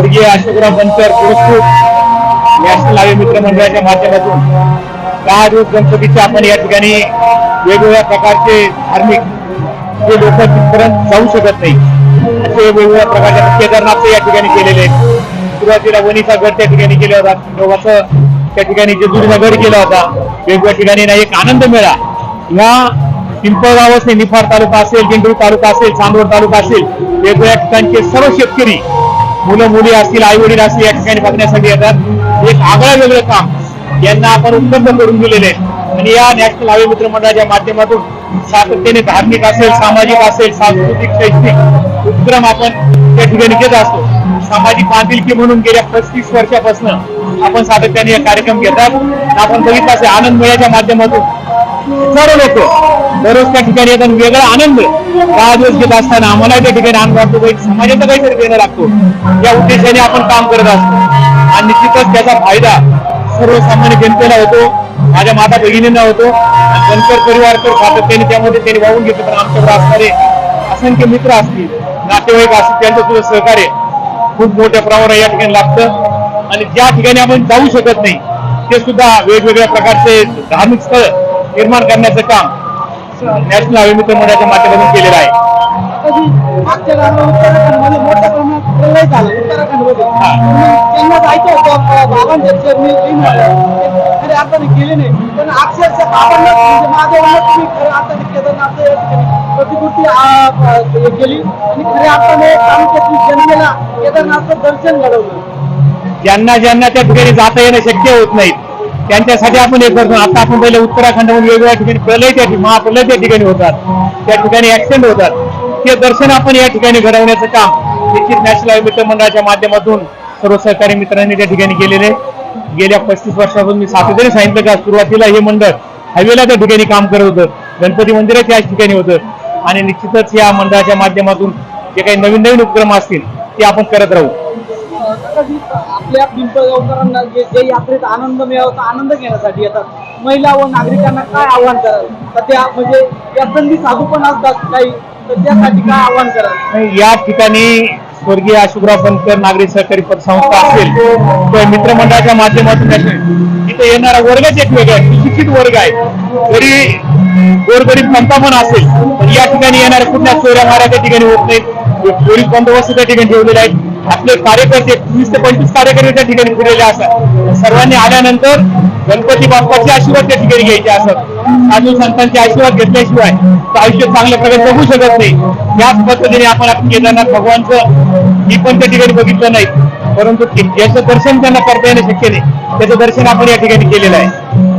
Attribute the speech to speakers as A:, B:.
A: स्वर्गीय अशोकराव बनकर पुरस्कृत national highway मित्र मंडळाच्या माध्यमातून दहा दिवस गणपतीचे आपण या ठिकाणी वेगवेगळ्या प्रकारचे धार्मिक जे लोक तिथपर्यंत जाऊ शकत नाही. असे वेगवेगळ्या प्रकारच्या केदारनाथचे या ठिकाणी केलेले आहेत. सुरुवातीला वणीचा गड त्या ठिकाणी केला होता. दोघांचं त्या ठिकाणी जेजुरीचा गड केला होता वेगवेगळ्या ठिकाणी ना एक आनंद मेळा. ह्या पिंपळगाव असेल निफाड तालुका असेल दिंडोरी तालुका असेल चांदवड तालुका असेल वेगवेगळ्या ठिकाणचे सर्व शेतकरी मुलं मुली असतील आई वडील असतील या ठिकाणी बघण्यासाठी येतात. एक आगळं वेगळं काम यांना आपण उपलब्ध करून दिलेले आहे. आणि या नॅशनल हायवे मित्र मंडळाच्या माध्यमातून सातत्याने धार्मिक असेल सामाजिक असेल सांस्कृतिक शैक्षणिक उपक्रम आपण त्या ठिकाणी घेत असतो. सामाजिक बांधिलकी म्हणून गेल्या पस्तीस वर्षापासून आपण सातत्याने या कार्यक्रम घेतात. आपण बघितला असे आनंद मेळ्याच्या माध्यमातून सर्व लोक दररोज त्या ठिकाणी येतात. वेगळा आनंद दहा दिवस घेत असताना आम्हाला त्या ठिकाणी आनंद वाटतो. काही समाजाचा काहीतरी देणं लागतो. या उद्देशाने आपण काम करत असतो. आणि निश्चितच त्याचा फायदा सर्वसामान्य जनतेला होतो. माझ्या माता भगिनींना होतो. नंतर परिवार तर सातत्याने त्यामध्ये त्यांनी वाहून घेतो पण आमच्याकडे असणारे असंख्य मित्र असतील नातेवाईक असतील त्यांचं सुद्धा सहकार्य खूप मोठ्या प्रमाणात या ठिकाणी लागतं. आणि ज्या ठिकाणी आपण जाऊ शकत नाही ते सुद्धा वेगवेगळ्या प्रकारचे धार्मिक स्थळ निर्माण करण्याचं काम नॅशनल हायवे मित्र मंडळाच्या माध्यमातून केलेलं आहे
B: कधी मागच्या काळात उत्तराखंडमध्ये मोठ्या प्रमाणात प्रलय झाला उत्तराखंडमध्ये
A: हा.
B: त्यांना जायचं होतं अं, बाबांच्या चरणी लीन व्हायला. खरे अर्थाने गेले नाही पण अक्षरशः बाबांना म्हणजे महादेवांना तुम्ही खऱ्या अर्थाने केदारनाथ या ठिकाणी प्रतिकृती अं, अं, केली आणि खऱ्या अर्थाने तालुक्यातील जनतेला केदारनाथचं दर्शन घडवलं
A: ज्यांना ज्यांना त्या ठिकाणी जाता येणं शक्य होत नाही त्यांच्यासाठी आपण एक करतो. आता आपण पहिले उत्तराखंडमध्ये वेगवेगळ्या ठिकाणी प्रलय त्या ठिकाणी महाप्रलय त्या ठिकाणी होतात. त्या ठिकाणी ऍक्सिडेंट होतात. ते दर्शन आपण या ठिकाणी घडवण्याचं काम निश्चित नॅशनल आयुर्वेद मंडळाच्या माध्यमातून सर्व सहकारी मित्रांनी त्या ठिकाणी केलेले गेल्या पस्तीस वर्षापासून मी सातत्याने सांगितलं का सुरुवातीला हे मंडळ हायवेला त्या ठिकाणी काम करत होतं. गणपती मंदिरात त्याच ठिकाणी होतं. आणि निश्चितच या मंडळाच्या माध्यमातून जे काही नवीन नवीन उपक्रम असतील ते आपण करत राहू.
B: आपल्या पिंपळगावकरांना जे जे यात्रेत आनंद मिळावा आनंद घेण्यासाठी येतात. महिला व नागरिकांना काय आव्हान कराल? तर त्या म्हणजे या संधी साधू पण असतात काही. तर त्यासाठी काय आव्हान कराल?
A: या ठिकाणी स्वर्गीय अशोकराव बनकर नागरी सहकारी पतसंस्था असेल किंवा मित्रमंडळाच्या माध्यमातून असेल तिथे येणारा वर्गच एक वेगळा आहे सुशिक्षित वर्ग आहे. जरी गोरगरीब जनता पण असेल पण या ठिकाणी येणाऱ्या कुठल्या चोऱ्या माऱ्या त्या ठिकाणी होत नाहीत. पोलीस बंदोबस्त त्या ठिकाणी ठेवलेला आहे आपले कार्यकर्ते वीस ते पंचवीस कार्यकर्ते त्या ठिकाणी फिरलेले असतात. सर्वांनी आल्यानंतर गणपती बाप्पाचे आशीर्वाद त्या ठिकाणी घ्यायचे असतात. साधू संतांचे आशीर्वाद घेतल्याशिवाय तर आयुष्य चांगल्या प्रकारे जगू शकत नाही. याच पद्धतीने आपण आपल्या केदारनाथ भगवानचं मी पण त्या ठिकाणी बघितलं नाही. परंतु याचं दर्शन त्यांना करता येणं शक्य नाही. त्याचं दर्शन आपण या ठिकाणी केलेलं आहे.